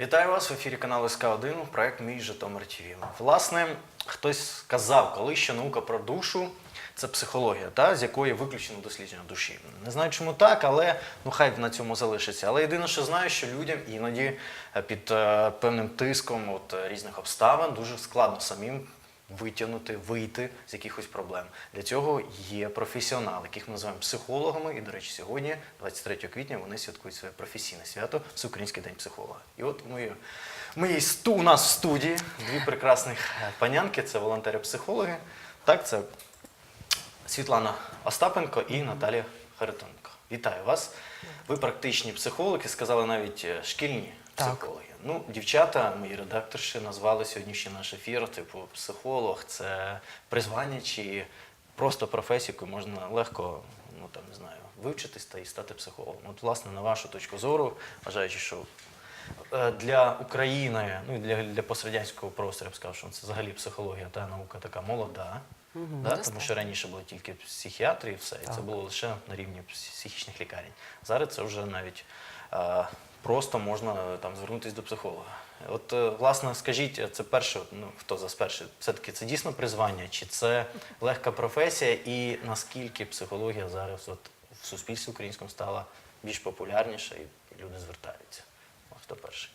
Вітаю вас в ефірі каналу СК1, проект Мій Житомир ТВ. Власне, хтось сказав коли, що наука про душу це психологія, та, з якої виключено дослідження душі. Не знаю, чому так, але ну хай на цьому залишиться. Але єдине, що знаю, що людям іноді е, під е, певним тиском от, е, різних обставин дуже складно самим витягнути, вийти з якихось проблем. Для цього є професіонали, яких ми називаємо психологами. І, до речі, сьогодні, 23 квітня, вони святкують своє професійне свято Всеукраїнський день психолога. І от ми, ми сту, у нас в студії дві прекрасних е, панянки це волонтери-психологи. Так, це Світлана Остапенко і Наталія Харитоненко. Вітаю вас. Ви практичні психологи, сказали навіть е, шкільні Так. психологи. Ну, дівчата, мої редакторші, назвали сьогоднішній наш ефір, типу, психолог це призвання чи просто професію, яку можна легко, ну там не знаю, вивчитись та і стати психологом. От, власне, на вашу точку зору, вважаючи, що е, для України, ну і для, для пострадянського простору, я б сказав, що це взагалі психологія та наука така молода. Да, тому що раніше були тільки психіатри і все, і це було лише на рівні психічних лікарень. Зараз це вже навіть е, просто можна е, там звернутися до психолога. От, е, власне, скажіть, е, це перше, ну хто за перше, все-таки це дійсно призвання, чи це легка професія, і наскільки психологія зараз от, в суспільстві українському стала більш популярніша і люди звертаються? Хто перший?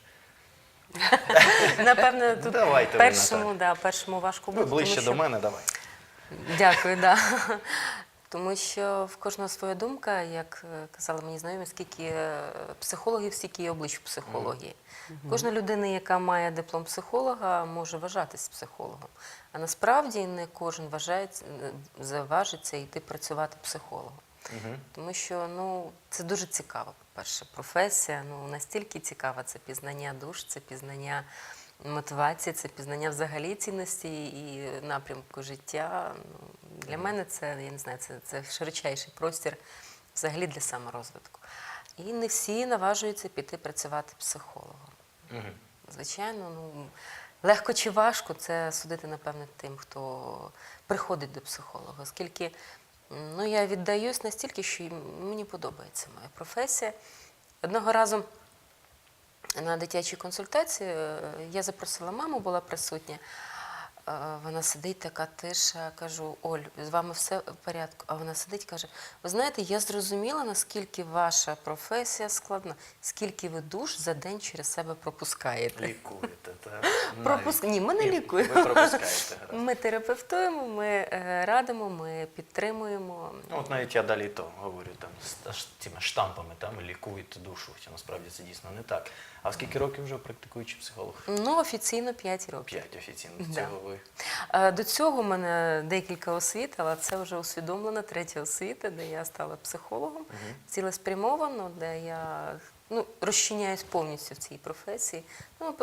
Напевно, тут Давайте ви, першому, Наталя. да, першому важко Ви ближче тому до мене, давай. Дякую, да. Тому що в кожного своя думка, як е, казали мені знайомі, скільки е, психологів, стільки і облич в психології. Кожна людина, яка має диплом психолога, може вважатись психологом. А насправді не кожен заважиться йти працювати психологом. Тому що ну, це дуже цікава, по-перше, професія. Ну, настільки цікава це пізнання душ, це пізнання мотивації, це пізнання взагалі цінності і напрямку життя. Ну, для мене це, я не знаю, це, це широчайший простір взагалі для саморозвитку. І не всі наважуються піти працювати психологом. Мгм. Звичайно, ну легко чи важко це судити, напевне, тим, хто приходить до психолога, оскільки ну, я віддаюсь настільки, що мені подобається моя професія. Одного разу на дитячій консультації е, я запросила маму, була присутня. Вона сидить, така тиша. Кажу, Оль, з вами все в порядку. А вона сидить, каже: ви знаєте, я зрозуміла, наскільки ваша професія складна, скільки ви душ за день через себе пропускаєте. Лікуєте, так? Пропуск... Ні, ми не Ні, лікуємо. Ви пропускаєте. гаразд. Ми терапевтуємо, ми е, радимо, ми підтримуємо. Ну, от навіть я далі то говорю там з аж цими штампами, там лікуєте душу. Хоча насправді це дійсно не так. А скільки років вже практикуючий психолог? Ну, офіційно 5 років. П'ять офіційно. Да. Цього ви. Е, До цього в мене декілька освіт, але це вже усвідомлена третя освіта, де я стала психологом, цілеспрямовано, де я ну, розчиняюсь повністю в цій професії.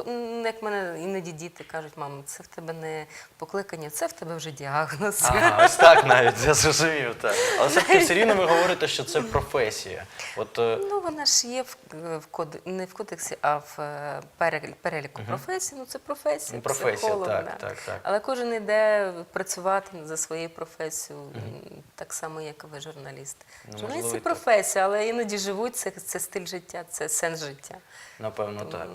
Ну, як мене іноді діти кажуть, мамо, це в тебе не покликання, це в тебе вже діагноз. Ага, ось так навіть, я зрозумів. Так. Але все-таки все рівно ви говорите, що це професія. От е, Ну, вона ж є в, в код, не в кодексі, а в е, перелі- переліку професій. Ну, це професія. Ну, професія, психолог, так, да. так, так. Але кожен йде працювати за своєю професією, так само, як і ви, журналіст. Ну, Журналіст це професія, але іноді живуть, це, це стиль життя, це сенс життя. напевно так.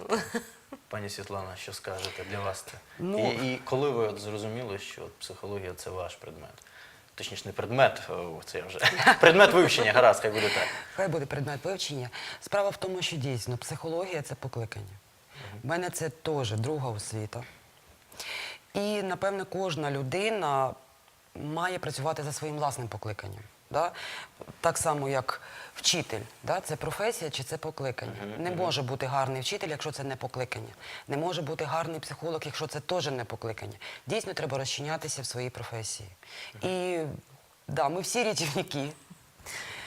Пані Світлана, що скажете для вас це? Ну- і, і коли ви от зрозуміли, що от психологія це ваш предмет? Точніше, не предмет, о, це я вже предмет вивчення, гаразд, хай буде так. Хай буде предмет вивчення. Справа в тому, що дійсно психологія це покликання. У мене це теж друга освіта. І, напевне, кожна людина має працювати за своїм власним покликанням. Да? Так само, як вчитель. Да? Це професія чи це покликання. Не може бути гарний вчитель, якщо це не покликання. Не може бути гарний психолог, якщо це теж не покликання. Дійсно, треба розчинятися в своїй професії. І да, ми всі рятівники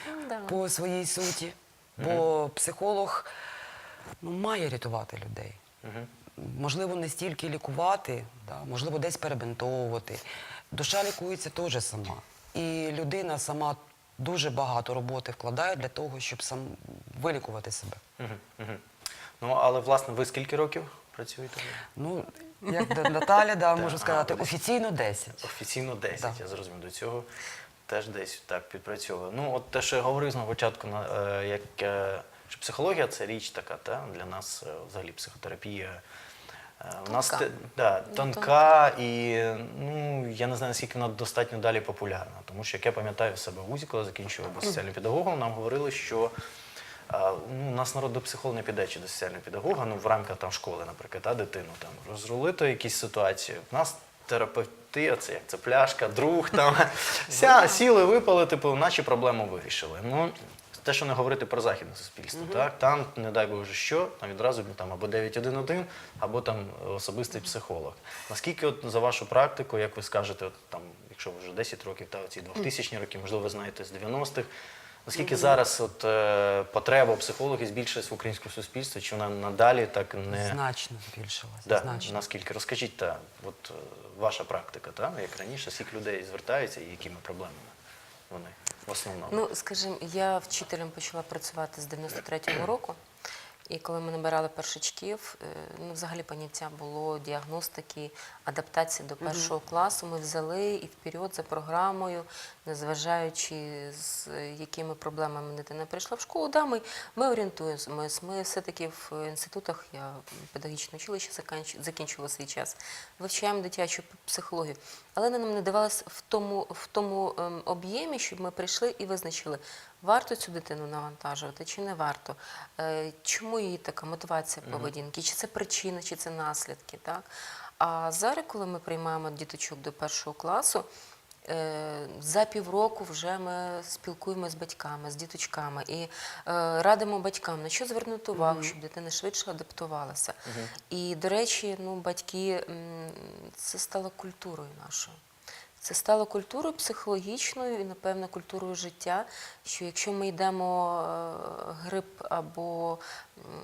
Ну, да. по своїй суті. Бо психолог ну, має рятувати людей. Можливо, не стільки лікувати, да, можливо, десь перебинтовувати. Душа лікується теж сама. І людина сама дуже багато роботи вкладає для того, щоб сам вилікувати себе. Ну, але власне, ви скільки років працюєте? Ну, як Наталя, да, можу сказати, офіційно 10. Офіційно 10, я зрозумів. До цього теж десь так підпрацьовую. Ну, от те, що я говорив на початку, на, е, як, е, Що психологія це річ така, та? для нас е, взагалі психотерапія. Е, У нас Тонка. те- да, Ну, тонка і ну, я не знаю, наскільки вона достатньо далі популярна. Тому що, як я пам'ятаю себе ВУЗі, коли закінчував соціальним педагогом, нам говорили, що а, ну, у нас народ до психолога не піде чи до соціального педагога, ну в рамках там школи, наприклад, та, дитину там розрулити якісь ситуації. У нас терапевти, це як це пляшка, друг там. Ся, сіли, випали, типу, наші проблеми вирішили. Ну, те, що не говорити про західне суспільство, так там, не дай Боже, що там відразу там або 911, або там особистий психолог. Наскільки, от за вашу практику, як ви скажете, от там, якщо ви вже 10 років, та ці 2000 роки, можливо, ви знаєте з 90-х. Наскільки зараз от, е, потреба психологів збільшилась в українському суспільстві, чи вона надалі так не Значно збільшилася. да, значно. наскільки розкажіть та от е, ваша практика, та як раніше, скільки людей звертаються і якими проблемами вони в основному? Ну, скажімо, я вчителем почала працювати з 93-го року. І коли ми набирали першачків, е, ну, взагалі поняття було діагностики, адаптації до першого класу. Ми взяли і вперед за програмою, незважаючи з якими проблемами дитина прийшла в школу. Да, ми, ми орієнтуємось. Ми все-таки в інститутах, я педагогічне училище закінчувала свій час, вивчаємо дитячу психологію. Але нам не давалось в тому, в тому ем, об'ємі, щоб ми прийшли і визначили, варто цю дитину навантажувати чи не варто. Е, Чому її така мотивація поведінки? Чи це причина, чи це наслідки? Так? А зараз, коли ми приймаємо діточок до першого класу, е, за півроку вже ми спілкуємося з батьками, з діточками і е, радимо батькам, на що звернути увагу, щоб дитина швидше адаптувалася. І, до речі, ну, батьки, це стало культурою нашою. Це стало культурою психологічною і, напевно, культурою життя. Що якщо ми йдемо е, грип або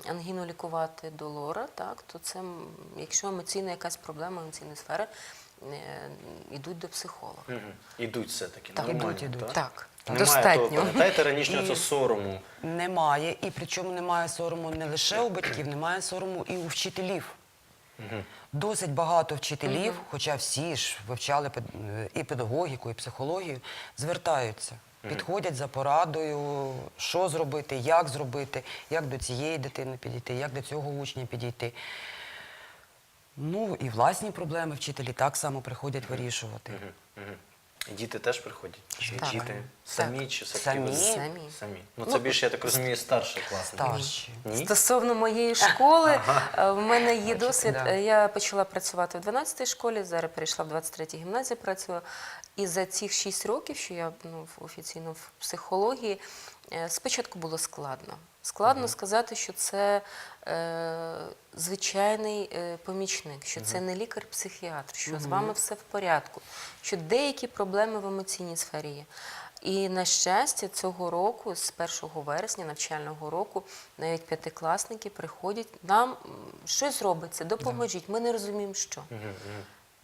ангіну лікувати до лора, так, то це, якщо емоційна якась проблема емоційної сфери, е, йдуть до психолога. Мгм. Ідуть все-таки. Так, нормально, ідуть, ідуть. Так, Немає достатньо. Того, пам'ятаєте раніше І- це сорому. Немає, і причому немає сорому не лише у батьків, немає сорому і у вчителів. Досить багато вчителів, хоча всі ж вивчали і педагогіку, і психологію, звертаються, підходять за порадою, що зробити, як зробити, як до цієї дитини підійти, як до цього учня підійти. Ну і власні проблеми вчителі так само приходять вирішувати. Діти теж приходять? Чи Так. діти самі чи все-таки Самі. Самі. самі? Ну це більше, я так розумію, старший клас. Старші. Ні? Стосовно моєї школи, е, в мене є досвід. да. Е, Я почала працювати в 12-й школі, зараз перейшла в 23-й гімназії, працюю. І за ці 6 років, що я ну, в- офіційно в психології, е, спочатку було складно. Складно сказати, що це е, звичайний е, помічник, що це не лікар-психіатр, що з вами все в порядку, що деякі проблеми в емоційній сфері є. І на щастя, цього року, з 1 вересня навчального року, навіть п'ятикласники приходять, нам щось робиться, допоможіть. Ми не розуміємо, що.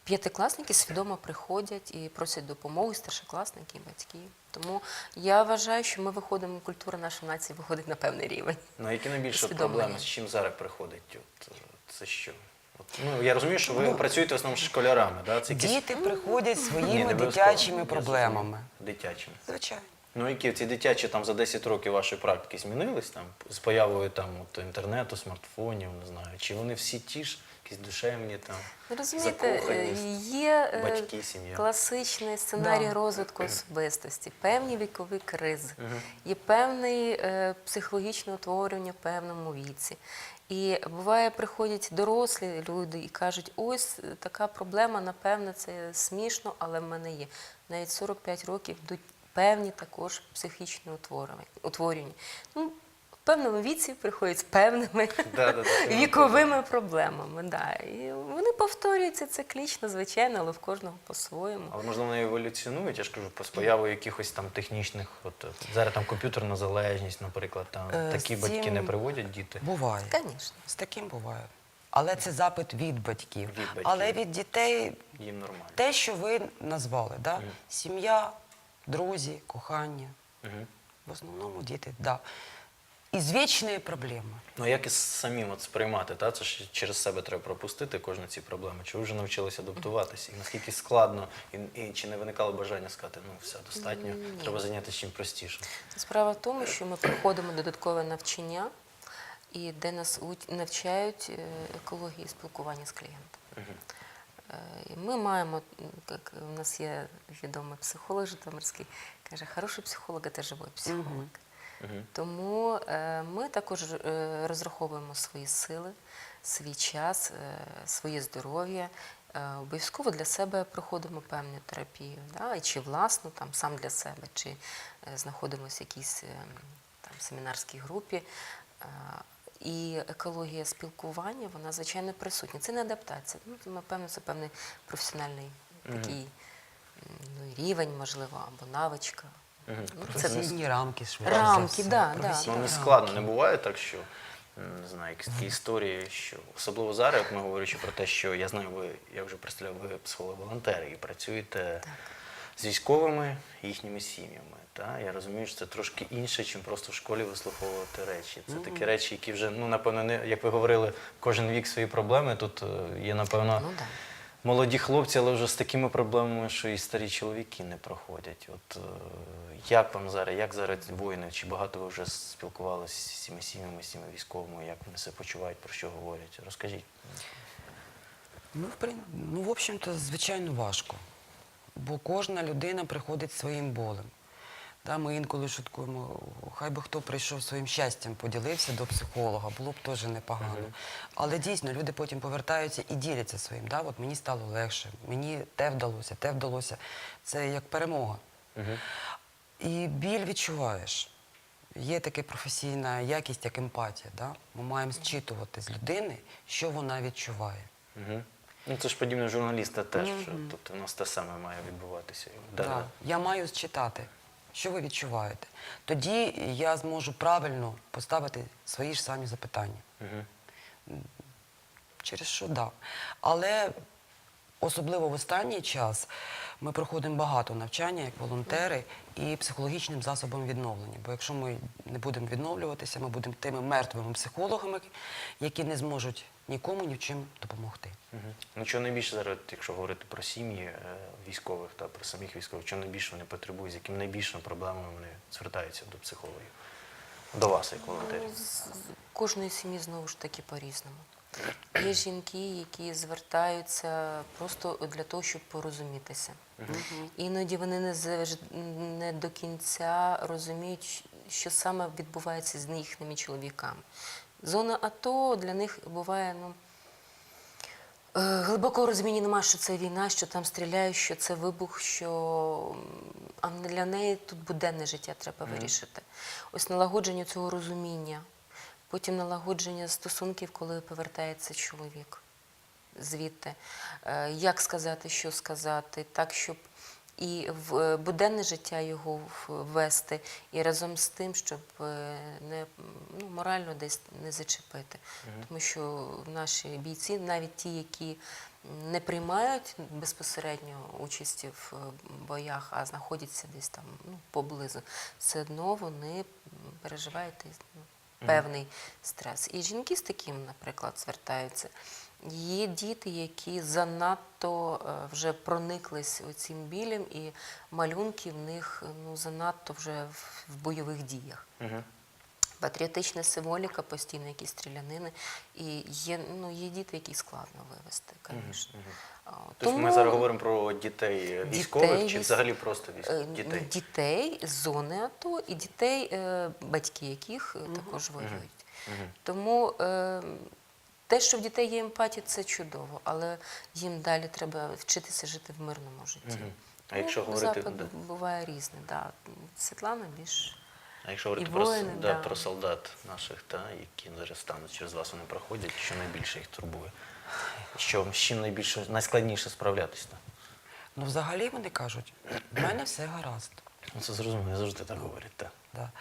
П'ятикласники свідомо приходять і просять допомоги, старшокласники і батьки. Тому я вважаю, що ми виходимо, культура нашої нації виходить на певний рівень. Ну, які найбільше проблеми, з чим зараз приходить? От, е, це що? От, ну, я розумію, що ви Ну, працюєте в основному з школярами, да? Це якісь... Діти приходять своїми обов'язково. дитячими проблемами. Дитячими. Звичайно. Ну, які ці дитячі там за 10 років вашої практики змінились там з появою там от, інтернету, смартфонів, не знаю. Чи вони всі ті ж, якісь душевні там? Розумієте, закоханість, є е, батьки, сім'я. класичний сценарій Да. розвитку особистості, певні вікові кризи, є певний е, психологічне утворення в певному віці. І буває, приходять дорослі люди і кажуть, ось е, така проблема, напевне, це смішно, але в мене є. Навіть 45 років йдуть певні також психічні утворення. Ну, в певному віці приходять з певними віковими проблемами. Да. І вони повторюються циклічно, звичайно, але в кожного по-своєму. Але можливо вони еволюціонують, я ж кажу, з появою якихось там технічних, от зараз там комп'ютерна залежність, наприклад, там Е, такі батьки не приводять діти. Буває. Звісно. З таким буває. Але це запит від батьків. Від батьків. Але від дітей Їм нормально. те, що ви назвали, да? сім'я, друзі, кохання. В основному діти, да. Извечные проблемы. Ну як і самим от сприймати, та? це ж через себе треба пропустити кожні ці проблеми. Чи ви вже навчилися адаптуватися? І наскільки складно, і, і чи не виникало бажання сказати, ну все достатньо, треба зайнятися чим простіше. Справа в тому, що ми проходимо додаткове навчання, і де нас навчають е, екології спілкування з клієнтом. Е, Ми маємо, як у нас є відомий психолог Житомирський, каже, хороший психолог це живий психолог. Тому е, ми також е, розраховуємо свої сили, свій час, е, своє здоров'я. Обов'язково для себе проходимо певну терапію, да? і чи власну, там, сам для себе, чи знаходимося в якійсь там, семінарській групі. І екологія спілкування, вона звичайно присутня. Це не адаптація. Ну, напевно, це певний професіональний такий ну, рівень, можливо, або навичка. Це Професійні рамки швидше. Рамки, да, да. Ну не складно, не буває так, що не знаю, якісь такі історії, що особливо зараз, як ми говорячи про те, що я знаю, ви я вже представляв, ви психолог-волонтери і працюєте з військовими і їхніми сім'ями. Та? Я розумію, що це трошки інше, ніж просто в школі вислуховувати речі. Це такі речі, які вже, ну напевно, не як ви говорили, кожен вік свої проблеми. Тут е, є, напевно, Ну, да. Молоді хлопці, але вже з такими проблемами, що і старі чоловіки не проходять. От е, як вам зараз, як зараз воїни? Чи багато ви вже спілкувалися з цими сім'ями, з цими військовими? Як вони себе почувають, про що говорять? Розкажіть. Ну, в, прин- ну, в общем-то, звичайно, важко. Бо кожна людина приходить своїм болем. Да, ми інколи шуткуємо, хай би хто прийшов своїм щастям, поділився до психолога, було б теж непогано. Але дійсно люди потім повертаються і діляться своїм. Да? От мені стало легше, мені те вдалося, те вдалося. Це як перемога. І біль відчуваєш. Є така професійна якість, як емпатія. Да? Ми маємо зчитувати з людини, що вона відчуває. Угу. Ну це ж подібне журналіста теж. що, Тобто у нас те саме має відбуватися. Да. Я маю читати, що ви відчуваєте. Тоді я зможу правильно поставити свої ж самі запитання. Через що да. Але особливо в останній час ми проходимо багато навчання як волонтери і психологічним засобом відновлення. Бо якщо ми не будемо відновлюватися, ми будемо тими мертвими психологами, які не зможуть нікому ні в чим допомогти. Ну, чого найбільше зараз, якщо говорити про сім'ї е, військових та про самих військових, чого найбільше вони потребують, з якими найбільшими проблемами вони звертаються до психологів? До вас, як волонтерів? З кожної сім'ї знову ж таки по-різному. Є жінки, які звертаються просто для того, щоб порозумітися. Іноді вони не, не до кінця розуміють, що саме відбувається з їхніми чоловіками. Зона АТО для них буває ну, Е, Глибокого розуміння немає, що це війна, що там стріляють, що це вибух, що а для неї тут буденне життя треба вирішити. Ось налагодження цього розуміння, потім налагодження стосунків, коли повертається чоловік звідти. Е, Як сказати, що сказати, так, щоб і в е, буденне життя його ввести, і разом з тим, щоб е, не ну, морально десь не зачепити. Тому що наші бійці, навіть ті, які не приймають безпосередньо участі в боях, а знаходяться десь там ну, поблизу, все одно вони переживають ну, певний стрес. І жінки з таким, наприклад, звертаються. Є діти, які занадто е, вже прониклись цим білем, і малюнки в них ну, занадто вже в, в бойових діях. Угу. Патріотична символіка, постійно якісь стрілянини. І є, ну, є діти, які складно вивести, звісно. А, Тобто ми зараз говоримо про дітей військових чи взагалі просто Е, військових? Дітей. дітей з зони АТО і дітей, е, батьки яких е, також воюють. Тому е, те, що в дітей є емпатія, це чудово, але їм далі треба вчитися жити в мирному житті. Мгм. А якщо Ну, говорити- Запад буває різне. Да. Світлана більш А якщо говорити І про, воїни, да, да. про солдат наших, та, які зараз стануть через вас, вони проходять, що найбільше їх турбує? Що, з чим найбільше, найскладніше справлятися? Ну, взагалі вони кажуть, в мене все гаразд. Ну, це зрозуміло, завжди так говорять. Так. Да.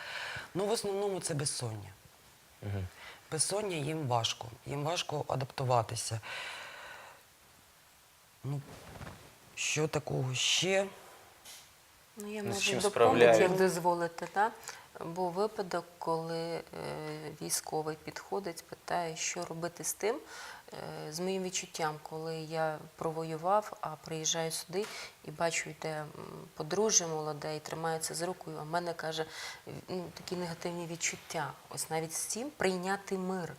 Ну, в основному це безсоння. Угу. Безсоння їм важко. Їм важко адаптуватися. Ну, що такого ще? Ну, я Ну, з можу чим доповнити, як дозволите. Да? Був випадок, коли е, військовий підходить, питає, що робити з тим, е, з моїм відчуттям, коли я провоював, а приїжджаю сюди і бачу, йде подружжя молоде і тримаються за руку, а в мене каже ну, такі негативні відчуття. Ось навіть з цим прийняти мир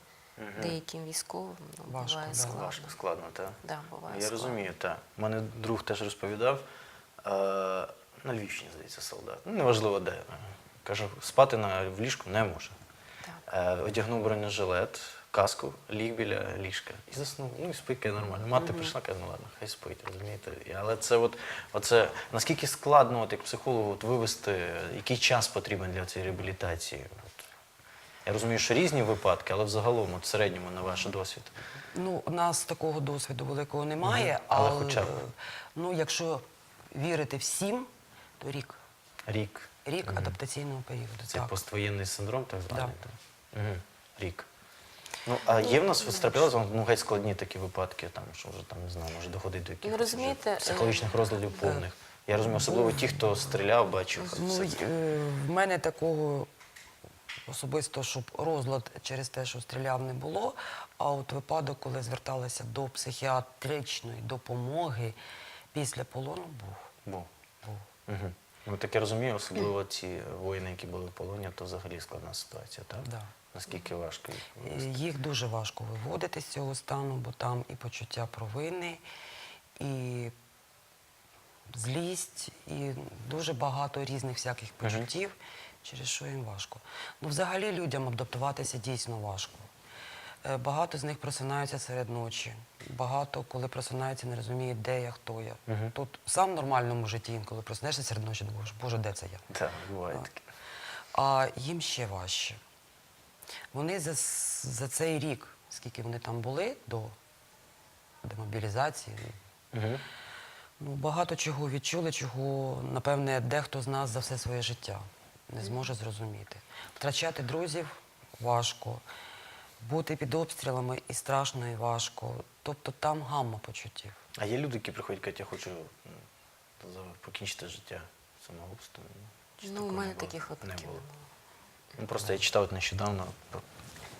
деяким військовим ну, Важко, буває да. складно. Важко, складно, так. Да, буває Я складно. розумію, так. У мене друг теж розповідав, е, на Львівщині, здається, солдат. Ну, неважливо де. Каже, спати на, в ліжку не може. Е, одягнув бронежилет, каску, ліг біля ліжка і заснув. Ну і спить каже, нормально. Мати прийшла, каже, ну ладно, хай спить, розумієте. І- Але це от, оце, наскільки складно, от, як психологу, от, вивести, який час потрібен для цієї реабілітації? От. Я розумію, що різні випадки, але взагалом, от, в середньому, на ваш досвід. Ну, у нас такого досвіду великого немає, Мгм. Але але, хоча б. ну, якщо вірити всім, рік. Рік. Рік Мгм. адаптаційного періоду. Це так. поствоєнний синдром, так званий. Да. Угу. Рік. Ну, а є в нас страпилися ну, геть складні такі випадки, там, що вже там, не знаю, може доходити до якихось розумієте, психологічних е, розладів повних. Я розумію, особливо ті, хто стріляв, бачив. Ну, е, в мене такого особисто, щоб розлад через те, що стріляв, не було. А от випадок, коли зверталася до психіатричної допомоги після полону, був. Був. був. Угу. Ну, так я розумію, особливо ці воїни, які були в полоні, то взагалі складна ситуація, так? Да. Наскільки важко їх Е, вивести? Їх дуже важко виводити з цього стану, бо там і почуття провини, і злість, і дуже багато різних всяких почуттів, через що їм важко. Ну, взагалі людям адаптуватися дійсно важко. Е, Багато з них просинаються серед ночі. Багато, коли просинаються, не розуміють, де я, хто я. Мгм. Тут сам в нормальному житті, інколи просинешся серед ночі, думаєш, Боже, де це я? Так, буває Так. таке. А їм ще важче. Вони за, за цей рік, скільки вони там були до демобілізації, Угу. ну, багато чого відчули, чого, напевне, дехто з нас за все своє життя не зможе зрозуміти. Втрачати друзів важко, бути під обстрілами і страшно, і важко. Тобто там гамма почуттів. А є люди, які приходять, кажуть, я хочу покінчити життя самогубством. Чи Ну, у мене таких випадків не було. Ну, просто я читав нещодавно,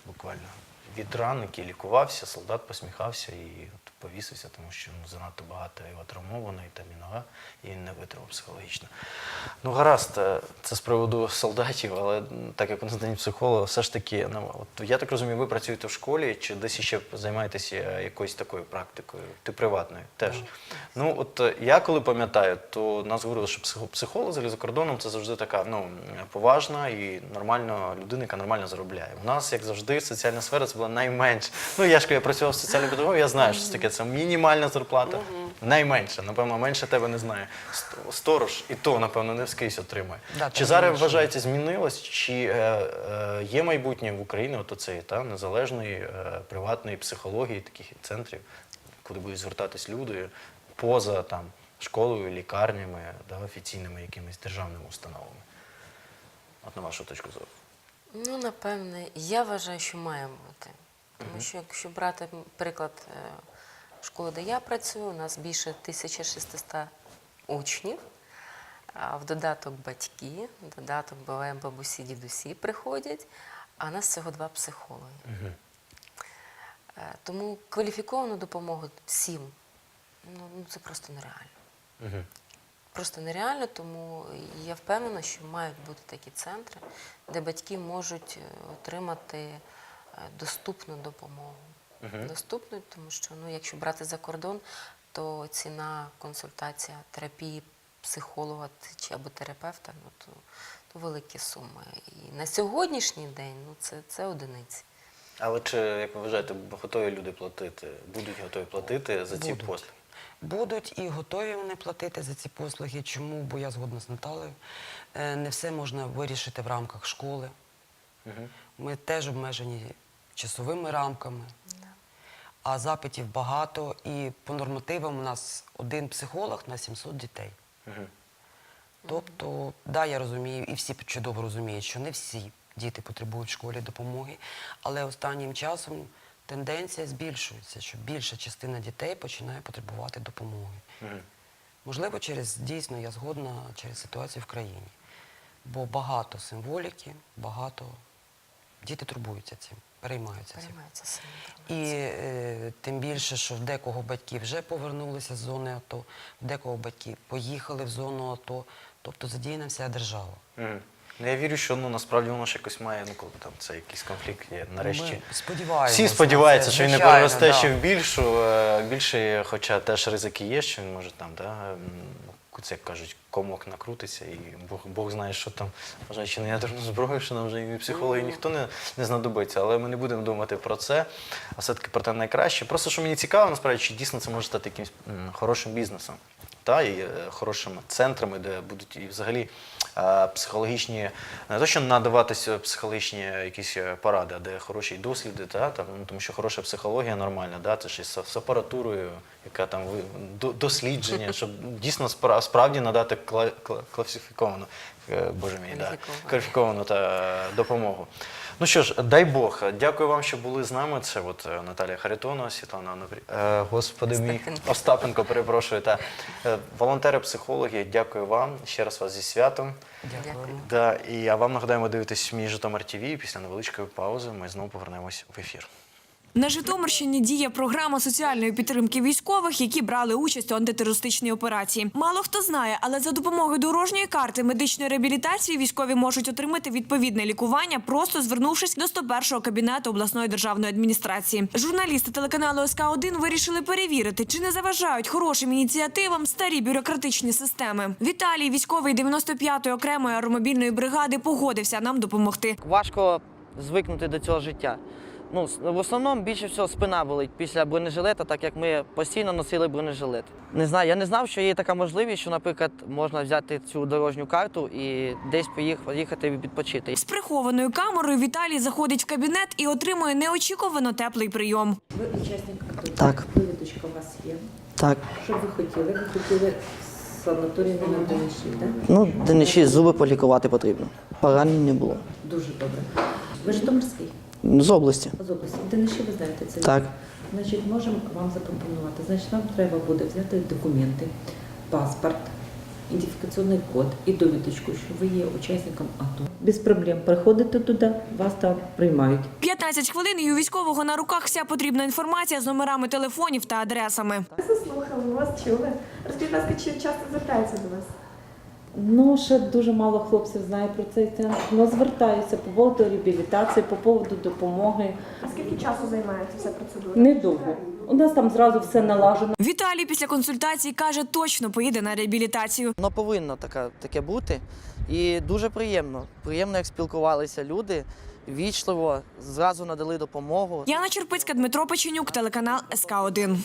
буквально, від ран, який лікувався, солдат посміхався і от повісився, тому що ну, занадто багато його травмовано, і там і нога, і він не витримав психологічно. Ну, гаразд, е, це з приводу солдатів, але так як Константин психолог, все ж таки, ну, от, я так розумію, ви працюєте в школі, чи десь ще займаєтеся е, якоюсь такою практикою? Ти приватною теж. Ну, от е, я коли пам'ятаю, то нас говорили, що психолог взагалі за кордоном це завжди така ну, поважна і нормальна людина, яка нормально заробляє. У нас, як завжди, соціальна сфера це була найменша. Ну, я ж коли я працював в соціальній педагогії, я знаю, що це таке. Це мінімальна зарплата. Найменша, напевно, менше тебе не знаю. Ст- Сторож, і то, напевно, не вскрізь отримує. Да, чи так зараз менше. вважається, змінилось, чи е, е, є майбутнє в Україні от оцеї та, незалежної е, приватної психології, таких центрів, куди будуть звертатись люди поза там, школою, лікарнями, да, офіційними якимись державними установами? От на вашу точку зору. Ну, напевне, я вважаю, що має бути. Тому що якщо брати приклад е, школи, де я працюю, у нас більше 1600 учнів, а в додаток батьки, в додаток буває бабусі, дідусі приходять, а нас всього два психологи. Е, Тому кваліфіковану допомогу всім ну, ну, це просто нереально. Угу. Просто нереально, тому я впевнена, що мають бути такі центри, де батьки можуть е, отримати е, доступну допомогу. Мгм. Доступну, тому що ну, якщо брати за кордон, то ціна консультація, терапії психолога чи або терапевта, ну то, то великі суми. І на сьогоднішній день ну, це, це одиниці. Але чи, як ви вважаєте, готові люди платити, будуть готові платити за ці Будуть. послуги? Будуть і готові вони платити за ці послуги. Чому? Бо я згодна з Наталею. Е, Не все можна вирішити в рамках школи. Угу. Ми теж обмежені часовими рамками, а запитів багато. І по нормативам у нас один психолог на 700 дітей. Угу. Тобто, да, я розумію, і всі чудово розуміють, що не всі діти потребують в школі допомоги, але останнім часом тенденція збільшується, що більша частина дітей починає потребувати допомоги. Угу. Можливо, через дійсно я згодна через ситуацію в країні. Бо багато символіки, багато діти турбуються цим, переймаються цим. І е, тим більше, що в декого батьки вже повернулися з зони АТО, в декого батьки поїхали в зону АТО, тобто задіяна вся держава. Ну, я вірю, що ну насправді воно ж якось має, ну коли там це якийсь конфлікт є. Нарешті Ми сподіваємося всі сподіваються, це, що він не переросте да. ще в більшу, е, більше, хоча теж ризики є, що він може там, да, м, це як кажуть, комок накрутиться, і Бог, Бог знає, що там, вважаючи на ядерну зброю, що нам вже і психологи ніхто не, не знадобиться. Але ми не будемо думати про це, а все-таки про те найкраще. Просто що мені цікаво, насправді, чи дійсно це може стати якимось хорошим бізнесом. Та, і е, хорошими центрами, де будуть і взагалі психологічні, не то, що надаватися психологічні якісь е, поради, де хороші досліди, та, там, ну, тому що хороша психологія нормальна, да, це щось з апаратурою, яка там дослідження, щоб дійсно спра- справді надати кла, кла, класифіковану, е, боже мій, да, Кваліфіковану. та допомогу. Ну що ж, дай Бог, дякую вам, що були з нами. Це от е, Наталія Харитонова, Світлана е, Господи мій Остапенко. Остапенко, перепрошую. Та е, волонтери, психологи, дякую вам. Ще раз вас зі святом. Дякую. Да, і а вам нагадаємо дивитись мій Житомир ТВ. Після невеличкої паузи ми знову повернемось в ефір. На Житомирщині діє програма соціальної підтримки військових, які брали участь у антитерористичній операції. Мало хто знає, але за допомогою дорожньої карти медичної реабілітації військові можуть отримати відповідне лікування, просто звернувшись до 101-го кабінету обласної державної адміністрації. Журналісти телеканалу СК 1 вирішили перевірити, чи не заважають хорошим ініціативам старі бюрократичні системи. Віталій, військовий 95-ї окремої аеромобільної бригади, погодився нам допомогти. важко звикнути до цього життя. Ну, в основному більше всього спина болить після бронежилета, так як ми постійно носили бронежилет. Не знаю, я не знав, що є така можливість, що, наприклад, можна взяти цю дорожню карту і десь поїхати їхати відпочити. З прихованою камерою Віталій заходить в кабінет і отримує неочікувано теплий прийом. Ви учасник АТО. Так. Довідочка у вас є. Так, Що б ви хотіли? Ви хотіли санаторій на Дениші, так? ну денеші зуби полікувати потрібно. Поранень не було. Дуже добре. Ви Житомирський? З області. З області. Дениші ви знаєте це? Так. Значить, можемо вам запропонувати. Значить, вам треба буде взяти документи, паспорт, ідентифікаційний код і довідочку, що ви є учасником АТО. Без проблем. Приходите туди, вас там приймають. 15 хвилин і у військового на руках вся потрібна інформація з номерами телефонів та адресами. Заслухали, вас чули. Розкажіть, будь ласка, чи часто звертаються до вас? Ну, ще дуже мало хлопців знає про цей центр. Ну, звертаються по поводу реабілітації, по поводу допомоги. А скільки часу займається ця процедура? Недовго. У нас там зразу все налажено. Віталій після консультації каже, точно поїде на реабілітацію. Воно повинно така, таке бути. І дуже приємно. Приємно, як спілкувалися люди, вічливо, зразу надали допомогу. Яна Черпицька, Дмитро Печенюк, телеканал СК 1